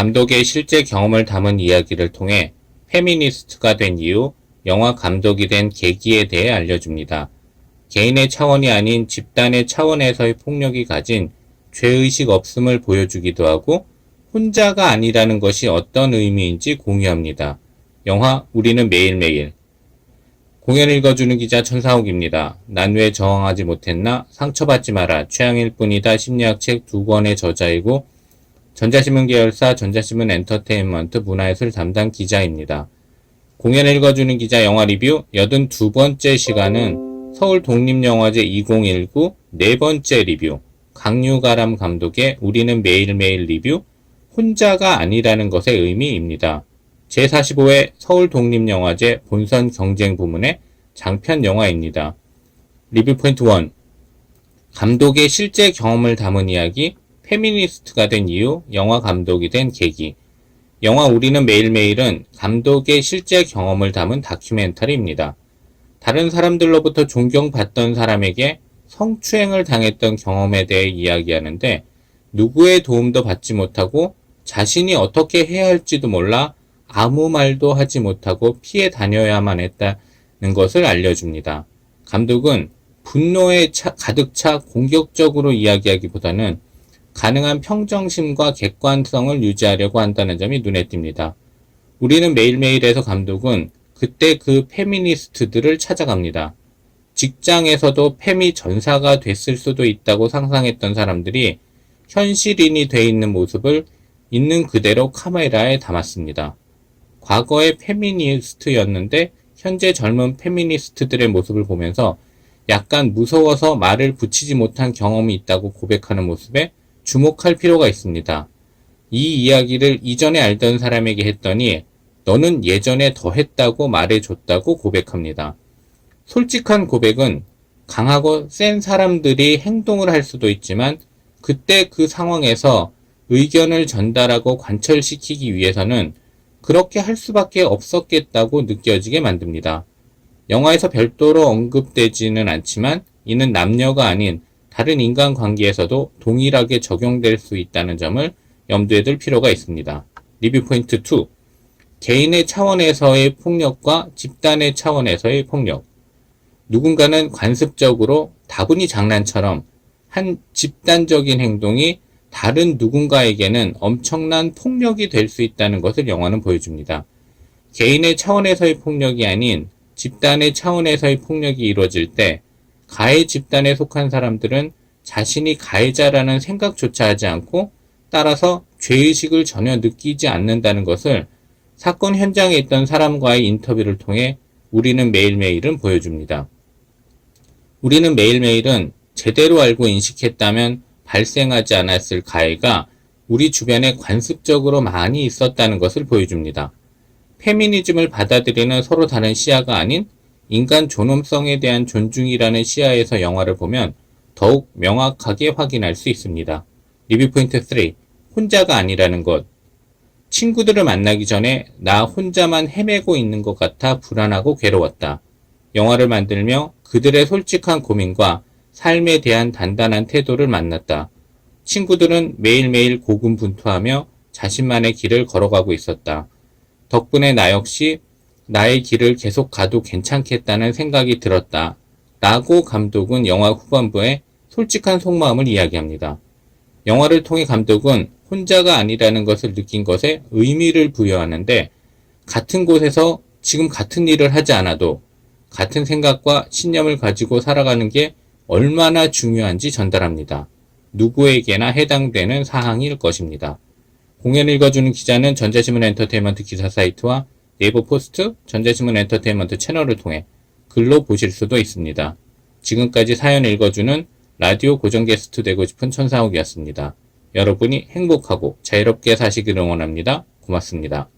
감독의 실제 경험을 담은 이야기를 통해 페미니스트가 된 이유, 영화 감독이 된 계기에 대해 알려줍니다. 개인의 차원이 아닌 집단의 차원에서의 폭력이 가진 죄의식 없음을 보여주기도 하고 혼자가 아니라는 것이 어떤 의미인지 공유합니다. 영화 우리는 매일매일 공연 읽어주는 기자 천사옥입니다. 난 왜 저항하지 못했나? 상처받지 마라. 취향일 뿐이다. 심리학 책 두 권의 저자이고 전자신문 계열사 전자신문 엔터테인먼트 문화예술 담당 기자입니다. 공연 읽어주는 기자 영화 리뷰 82번째 시간은 서울 독립영화제 2019 네 번째 리뷰 강유가람 감독의 우리는 매일매일 리뷰 혼자가 아니라는 것의 의미입니다. 제45회 서울 독립영화제 본선 경쟁 부문의 장편 영화입니다. 리뷰 포인트 1 감독의 실제 경험을 담은 이야기 페미니스트가 된 이유, 영화 감독이 된 계기. 영화 우리는 매일매일은 감독의 실제 경험을 담은 다큐멘터리입니다. 다른 사람들로부터 존경받던 사람에게 성추행을 당했던 경험에 대해 이야기하는데 누구의 도움도 받지 못하고 자신이 어떻게 해야 할지도 몰라 아무 말도 하지 못하고 피해 다녀야만 했다는 것을 알려줍니다. 감독은 분노에 차, 가득 차 공격적으로 이야기하기보다는 가능한 평정심과 객관성을 유지하려고 한다는 점이 눈에 띕니다. 우리는 매일매일에서 감독은 그때 그 페미니스트들을 찾아갑니다. 직장에서도 페미 전사가 됐을 수도 있다고 상상했던 사람들이 현실인이 돼 있는 모습을 있는 그대로 카메라에 담았습니다. 과거의 페미니스트였는데 현재 젊은 페미니스트들의 모습을 보면서 약간 무서워서 말을 붙이지 못한 경험이 있다고 고백하는 모습에 주목할 필요가 있습니다. 이 이야기를 이전에 알던 사람에게 했더니 너는 예전에 더 했다고 말해줬다고 고백합니다. 솔직한 고백은 강하고 센 사람들이 행동을 할 수도 있지만 그때 그 상황에서 의견을 전달하고 관철시키기 위해서는 그렇게 할 수밖에 없었겠다고 느껴지게 만듭니다. 영화에서 별도로 언급되지는 않지만 이는 남녀가 아닌 다른 인간 관계에서도 동일하게 적용될 수 있다는 점을 염두에 둘 필요가 있습니다. 리뷰 포인트 2. 개인의 차원에서의 폭력과 집단의 차원에서의 폭력. 누군가는 관습적으로 다분히 장난처럼 한 집단적인 행동이 다른 누군가에게는 엄청난 폭력이 될 수 있다는 것을 영화는 보여줍니다. 개인의 차원에서의 폭력이 아닌 집단의 차원에서의 폭력이 이루어질 때 가해 집단에 속한 사람들은 자신이 가해자라는 생각조차 하지 않고 따라서 죄의식을 전혀 느끼지 않는다는 것을 사건 현장에 있던 사람과의 인터뷰를 통해 우리는 매일매일은 보여줍니다. 우리는 매일매일은 제대로 알고 인식했다면 발생하지 않았을 가해가 우리 주변에 관습적으로 많이 있었다는 것을 보여줍니다. 페미니즘을 받아들이는 서로 다른 시야가 아닌 인간 존엄성에 대한 존중이라는 시야에서 영화를 보면 더욱 명확하게 확인할 수 있습니다. 리뷰 포인트 3. 혼자가 아니라는 것. 친구들을 만나기 전에 나 혼자만 헤매고 있는 것 같아 불안하고 괴로웠다. 영화를 만들며 그들의 솔직한 고민과 삶에 대한 단단한 태도를 만났다. 친구들은 매일매일 고군분투하며 자신만의 길을 걸어가고 있었다. 덕분에 나 역시 나의 길을 계속 가도 괜찮겠다는 생각이 들었다. 라고 감독은 영화 후반부에 솔직한 속마음을 이야기합니다. 영화를 통해 감독은 혼자가 아니라는 것을 느낀 것에 의미를 부여하는데 같은 곳에서 지금 같은 일을 하지 않아도 같은 생각과 신념을 가지고 살아가는 게 얼마나 중요한지 전달합니다. 누구에게나 해당되는 사항일 것입니다. 공연 읽어주는 기자는 전자신문 엔터테인먼트 기사 사이트와 네이버 포스트, 전자신문 엔터테인먼트 채널을 통해 글로 보실 수도 있습니다. 지금까지 사연 읽어주는 라디오 고정 게스트 되고 싶은 천사옥이었습니다. 여러분이 행복하고 자유롭게 사시기를 응원합니다. 고맙습니다.